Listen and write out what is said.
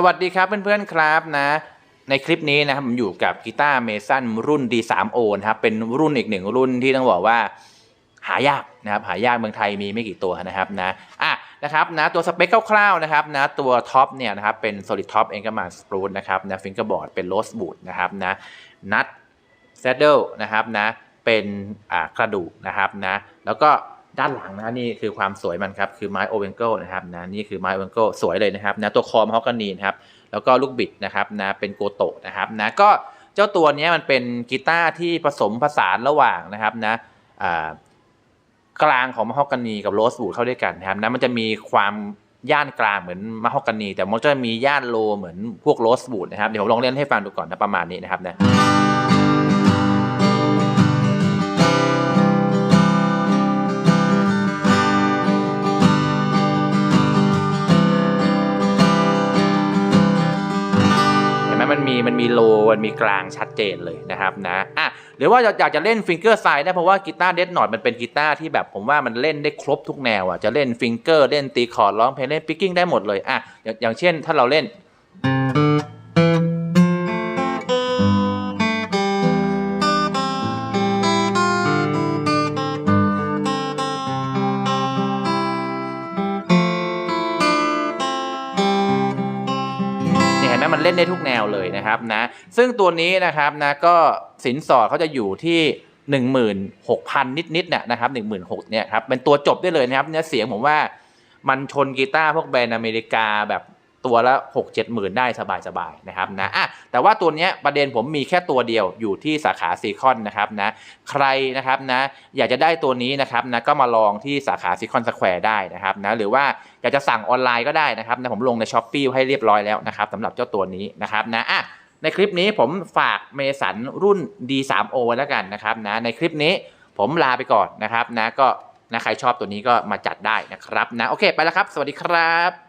สวัสดีครับเพื่อนๆครับนะในคลิปนี้นะครับผมอยู่กับกีตาร์เมสันรุ่น D3O นะครับเป็นรุ่นอีกหนึ่งรุ่นที่ต้องบอกว่าหายากนะครับหายากเมืองไทยมีไม่กี่ตัวนะครับนะอะนะครับนะตัวสเปคคร่าวๆนะครับนะตัวท็อปเนี่ยนะครับเป็น solid top เองก็มาสปรูตนะครับนะฟิงเกอร์บอร์ดเป็นโรสบูดนะครับนะนัท s ซดเดิลนะครับนะเป็นอ่ากระดูกนะครับนะแล้วก็ ด้านหลังนะนี่คือความสวยมันครับคือไม้โอเวนเกิลนะครับนะนี่คือไม้โอเวนเกิลสวยเลยนะครับนะตัวคอมฮอกกานีนะครับแล้วก็ลูกบิดนะครับนะเป็นโกโตะนะครับนะก็เจ้าตัวนี้มันเป็นกีตาร์ที่ผสมผสานระหว่างนะครับนะกลางของมะฮอกกานีกับโรสบูดเข้าด้วยกันนะครับนะมันจะมีความย่านกลางเหมือนมะฮอกกานี แต่มันจะมีย่านโลเหมือนพวกโรสบูดนะครับเดี๋ยวผมลองเล่นให้ฟังดูก่อนนะประมาณนี้นะครับนะ มันมีโลมันมีกลางชัดเจนเลยนะครับนะอะหรือว่าอยากจะเล่นฟิงเกอร์ไซด์นะเพราะว่ากีตาร์เดดนอตมันเป็นกีตาร์ที่แบบผมว่ามันเล่นได้ครบทุกแนวอะจะเล่นฟิงเกอร์เล่นตีคอร์ดร้องเพลงเล่นปิกกิ้งได้หมดเลยอะอย่างอย่างเช่นถ้าเราเล่น มมันเล่นได้ทุกแนวเลยนะครับนะซึ่งตัวนี้นะครับนะก็สินสอดเขาจะอยู่ที่16,000 นิดๆเนี่ยนะครับ16,000เนี่ยครับเป็นตัวจบได้เลยนะครับเนี่ยเสียงผมว่ามันชนกีตาร์พวกแบรนด์อเมริกาแบบ ตัวละ6 7หมื่นได้สบายๆนะครับนะอะแต่ว่าตัวเนี้ยประเด็นผมมีแค่ตัวเดียวอยู่ที่สาขาซีคอนนะครับนะใครนะครับนะอยากจะได้ตัวนี้นะครับนะก็มาลองที่สาขาซีคอนสแควร์ได้นะครับนะหรือว่าอยากจะสั่งออนไลน์ก็ได้นะครับนะผมลงในช้อปปี้ให้เรียบร้อยแล้วนะครับสำหรับเจ้าตัวนี้นะครับนะอะในคลิปนี้ผมฝากเมสันรุ่น D3O แล้วกันนะครับนะในคลิปนี้ผมลาไปก่อนนะครับนะก็นะใครชอบตัวนี้ก็มาจัดได้นะครับนะโอเคไปแล้วครับ สวัสดีครับ